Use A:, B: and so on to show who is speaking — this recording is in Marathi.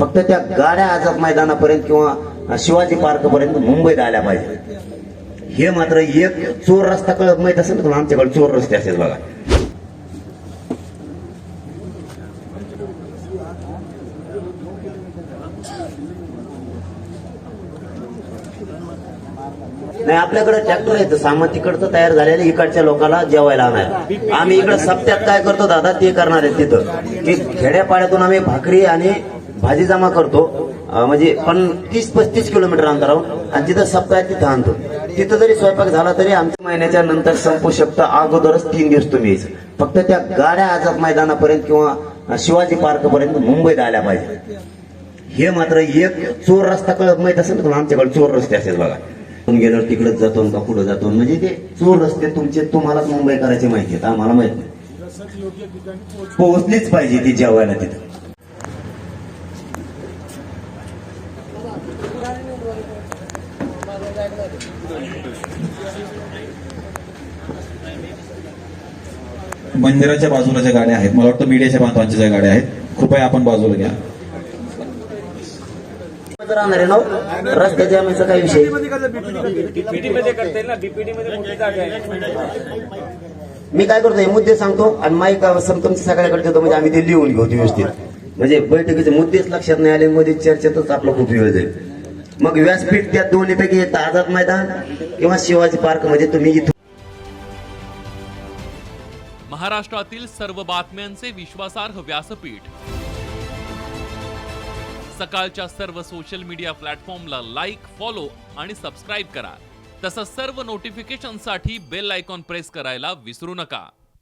A: फक्त त्या गाड्या आझाद मैदानापर्यंत किंवा शिवाजी पार्क पर्यंत मुंबईत आल्या पाहिजे. हे मात्र एक चोर रस्ता कळत माहीत असेल ना आमच्याकडे चोर रस्ते असेल बघा. नाही आपल्याकडे ट्रॅक्टर आहे सामान तिकडचं तयार झालेलं इकडच्या लोकांना जेवायला आणायला. आम्ही इकडे सप्त्यात काय करतो दादा ते करणार आहे तिथं. की खेड्यापाड्यातून आम्ही भाकरी आणि भाजी जमा करतो. म्हणजे पण तीस पस्तीस किलोमीटर अंतरावर आणि तिथं सप्ताह तिथं आणतो. तिथं जरी स्वयंपाक झाला तरी आमच्या महिन्याच्या नंतर संपू शकतं अगोदरच तीन दिवस तुम्ही फक्त त्या गाड्या आझाद मैदानापर्यंत किंवा शिवाजी पार्क पर्यंत मुंबईत आल्या पाहिजे. हे मात्र एक चोर रस्ता कळत माहीत असेल तर आमच्याकडे चोर रस्ते असेल बघा. आपण गेल्यावर तिकडच जातो का पुढे जातो? म्हणजे ते चोर रस्ते तुमचे तुम्हालाच मुंबई करायचे माहिती आहेत आम्हाला माहीत नाही. पोहोचलीच पाहिजे ती जेवायला तिथं.
B: मंदिराच्या बाजूला ज्या गाड्या आहेत मला वाटतं मीडियाच्या बांधवांच्या ज्या गाड्या आहेत कृपया आपण बाजूला घ्या.
A: राहणार आहे ना? रस्त्याच्या आम्हीचा काय विषय?
C: बीपीडी मध्ये करता येईल ना? बीपीडी मध्ये मोठी जागा आहे.
A: मी काय करतो हे मुद्दे सांगतो आणि माईक तुमच्या सगळ्याकडे देतो म्हणजे आम्ही ते लिहून घेऊ व्यवस्थित. म्हणजे बैठकीचे मुद्देच लक्षात नाही आले मध्ये चर्चेतच आपला खूप वेळ जाईल. मग व्यासपीठ त्या दोन्ही पैकी आझाद मैदान किंवा शिवाजी पार्कमध्ये तुम्ही इथून
D: महाराष्ट्रातील सर्व बातम्यांचे विश्वासार्ह व्यासपीठ. सकाळच्या सर्व सोशल मीडिया प्लॅटफॉर्मला लाईक फॉलो आणि सबस्क्राईब करा. तसंच सर्व नोटिफिकेशनसाठी बेल आयकॉन प्रेस करायला विसरू नका.